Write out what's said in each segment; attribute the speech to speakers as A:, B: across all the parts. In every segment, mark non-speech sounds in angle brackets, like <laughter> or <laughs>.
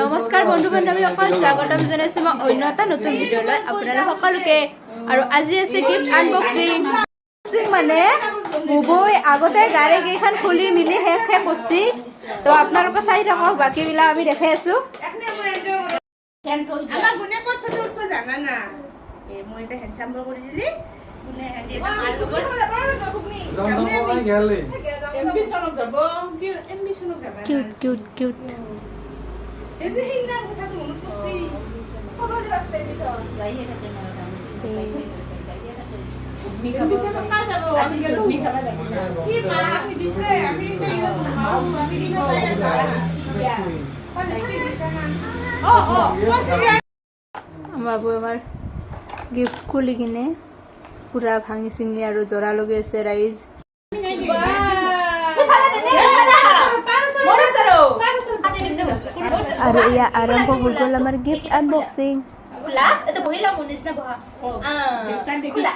A: নমস্কাৰ বন্ধু বান্ধৱীসকল স্বাগতম জনাইছোঁ মই অন্য এটা নতুন ভিডিঅ'লৈ। আপোনালোক সকলোকে আৰু আজি আছে গিফ্ট আনবক্সিং মানে মুবৈ আগতে গাড়ী কেইখন খুলি মিলি শেষ শেষ কৰিছে। তো আপোনালোকে চাই থাকক বাকীবিলাক আমি দেখাই আছোঁ। কিউট কিউট কিউট বাবু আমাৰ গিফ্ট খুলি কিনে পূৰা ভাঙি চিঙি আৰু জোৰা লগাই আছে ৰাইজ Ari iya, arang ko bulgo lamar gift unboxing.
B: Kula, ito po ilang munis na buha. Kula, kula.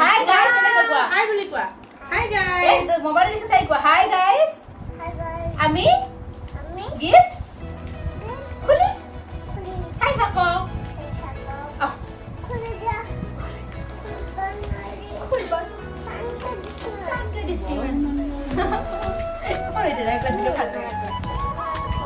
B: Hi guys, ito ko. Hi,
C: bulik ba? Hi guys.
B: Eh,
C: mabalik
B: ko sa ikwa. Hi guys. Hi guys. Ami? Ami? Gift? Kuli? Kulit. Sa iba ko. Oh. Kulit ya. Kulit ba? Kulit ba? Tangka di <laughs>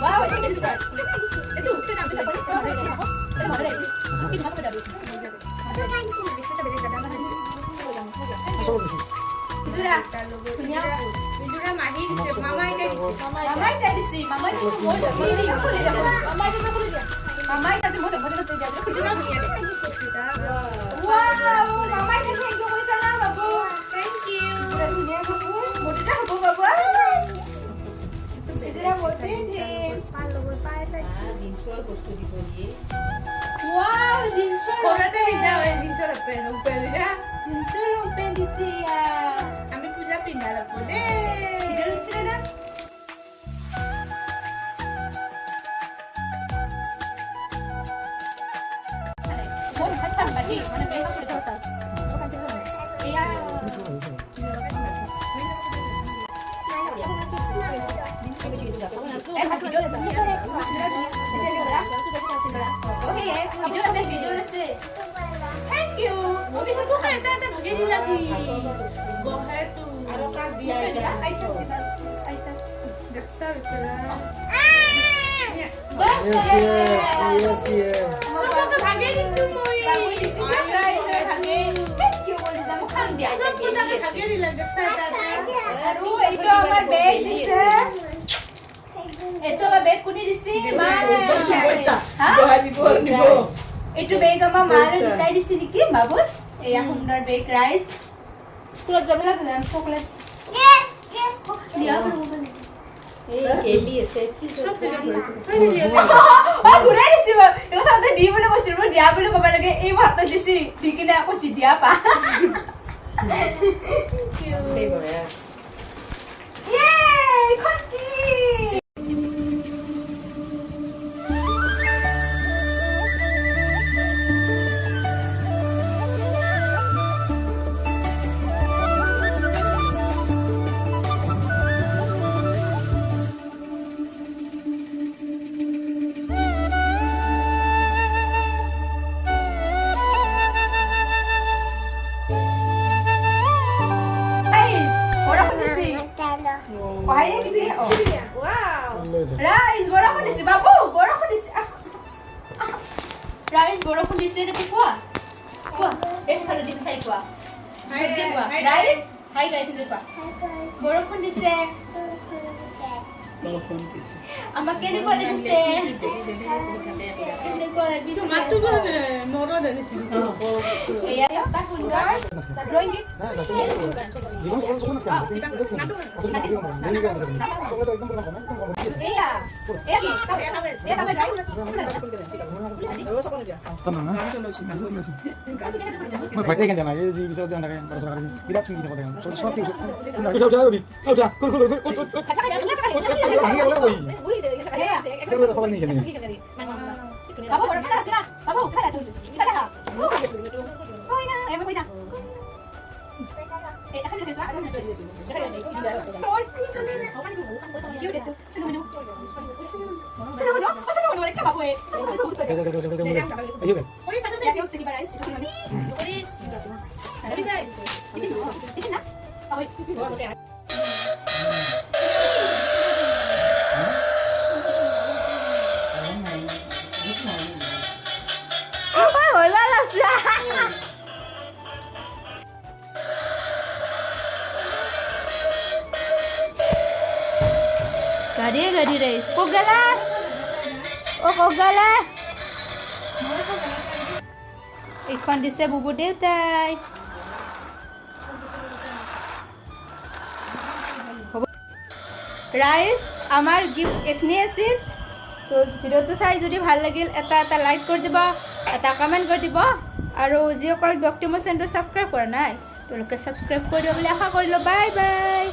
B: Wow, I think it's good. Hatan ba di? Mana ba yung sa sa? Iya. Eh, mas video. Okay, eh. Video na sa video na sa. Thank you.
C: মই পিছত
D: Yes, yes, yes, yes.
B: এইটো বেগ আমাৰ মা আৰু দুটাই দিছে নেকি বাবু নামত দি বুলি কৈছো এইবোৰ দিয়া বুলি কব লাগে এই হাতত দিছিল দি কিনে আকৌ দিয়া পা 这个呢 পঢ়াই দিবি অ
A: Wow.
C: লৈ যা
B: ৰাইজ বৰষুণ দিছে বাবু বৰষুণ দিছে আহ, আহ। ৰাইজ বৰষুণ দিছে নেকি কোৱা কোৱা এইফালে দিবি চাই কোৱা
A: Hi,
B: জলদি কোৱা
A: hi,
B: ৰাইজ হাই গাইজ জলদি কোৱা বৰষুণ দিছে আমাক লাগিছে
A: মাতটো মানে মনত আনিছিল
B: এয়া এটা সুন্দৰ drawing Babu, kalau kita sudah, babu, kita sudah. Kita dah. Oh, ini,
C: eh, kita.
B: Ayúdenme. গাড়ী ৰাইজ ক'ত গেলা অ' ক'ত গেলা এইখন দিছে বুবু দেউতাই হ'ব ৰাইজ আমাৰ গিফ্ট এইখিনি আছিল তো ভিডিঅ'টো চাই যদি ভালো লাগিল এটা এটা লাইক কৰি দিব এটা কমেণ্ট কৰি দিব আৰু যিসকল ব্যক্তি মোৰ চেনেলটো ছাবস্ক্ৰাইব কৰা নাই তেওঁলোকে ছাবস্ক্ৰাইব কৰি দিব বুলি আশা কৰিলোঁ বাই বাই